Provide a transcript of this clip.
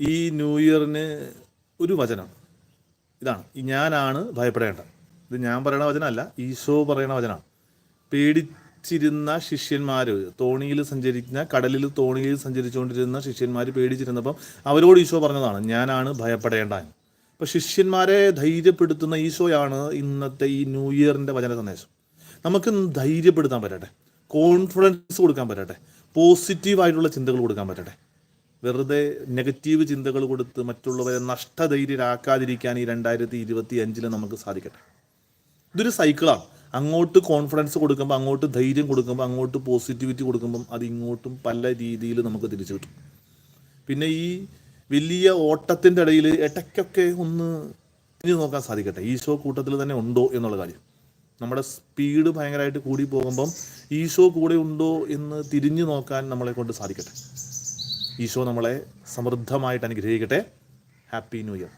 ഈ ന്യൂ ഇയറിന് ഒരു വചനം. ഇതാണ്. ഞാനാണ് ഭയപ്പെടേണ്ട ഇത് ഞാൻ പറയണ വചനമല്ല ഈശോ പറയണ വചനമാണ്. പേടിച്ചിരുന്ന ശിഷ്യന്മാർ തോണിയിൽ സഞ്ചരിക്കുന്ന കടലിൽ തോണിയിൽ സഞ്ചരിച്ചുകൊണ്ടിരുന്ന ശിഷ്യന്മാർ പേടിച്ചിരുന്നപ്പം അവരോട് ഈശോ പറഞ്ഞതാണ് ഞാനാണ് ഭയപ്പെടേണ്ട അപ്പം ശിഷ്യന്മാരെ ധൈര്യപ്പെടുത്തുന്ന ഈശോയാണ് ഇന്നത്തെ ഈ ന്യൂ ഇയറിന്റെ വചന സന്ദേശം. നമുക്ക് ധൈര്യപ്പെടുത്താൻ പറ്റട്ടെ. കോൺഫിഡൻസ് കൊടുക്കാൻ പറ്റട്ടെ. പോസിറ്റീവായിട്ടുള്ള ചിന്തകൾ കൊടുക്കാൻ പറ്റട്ടെ. വെറുതെ നെഗറ്റീവ് ചിന്തകൾ കൊടുത്ത് മറ്റുള്ളവരെ നഷ്ടധൈര്യരാക്കാതിരിക്കാൻ ഈ രണ്ടായിരത്തി ഇരുപത്തി അഞ്ചിൽ നമുക്ക് സാധിക്കട്ടെ. ഇതൊരു സൈക്കിളാണ് അങ്ങോട്ട് കോൺഫിഡൻസ് കൊടുക്കുമ്പോൾ അങ്ങോട്ട് ധൈര്യം കൊടുക്കുമ്പോൾ അങ്ങോട്ട് പോസിറ്റിവിറ്റി കൊടുക്കുമ്പം അത് ഇങ്ങോട്ടും പല രീതിയിൽ നമുക്ക് തിരിച്ചു കിട്ടും. പിന്നെ ഈ വലിയ ഓട്ടത്തിന്റെ ഇടയിൽ ഇടയ്ക്കൊക്കെ ഒന്ന് തിരിഞ്ഞു നോക്കാൻ സാധിക്കട്ടെ. ഈശോ കൂട്ടത്തിൽ തന്നെ ഉണ്ടോ എന്നുള്ള കാര്യം. നമ്മുടെ സ്പീഡ് ഭയങ്കരമായിട്ട് കൂടി പോകുമ്പം ഈശോ കൂടെ ഉണ്ടോ എന്ന് തിരിഞ്ഞു നോക്കാൻ നമ്മളെ കൊണ്ട് സാധിക്കട്ടെ. ഈശോ നമ്മളെ സമൃദ്ധമായിട്ട് അനുഗ്രഹിക്കട്ടെ. Happy new year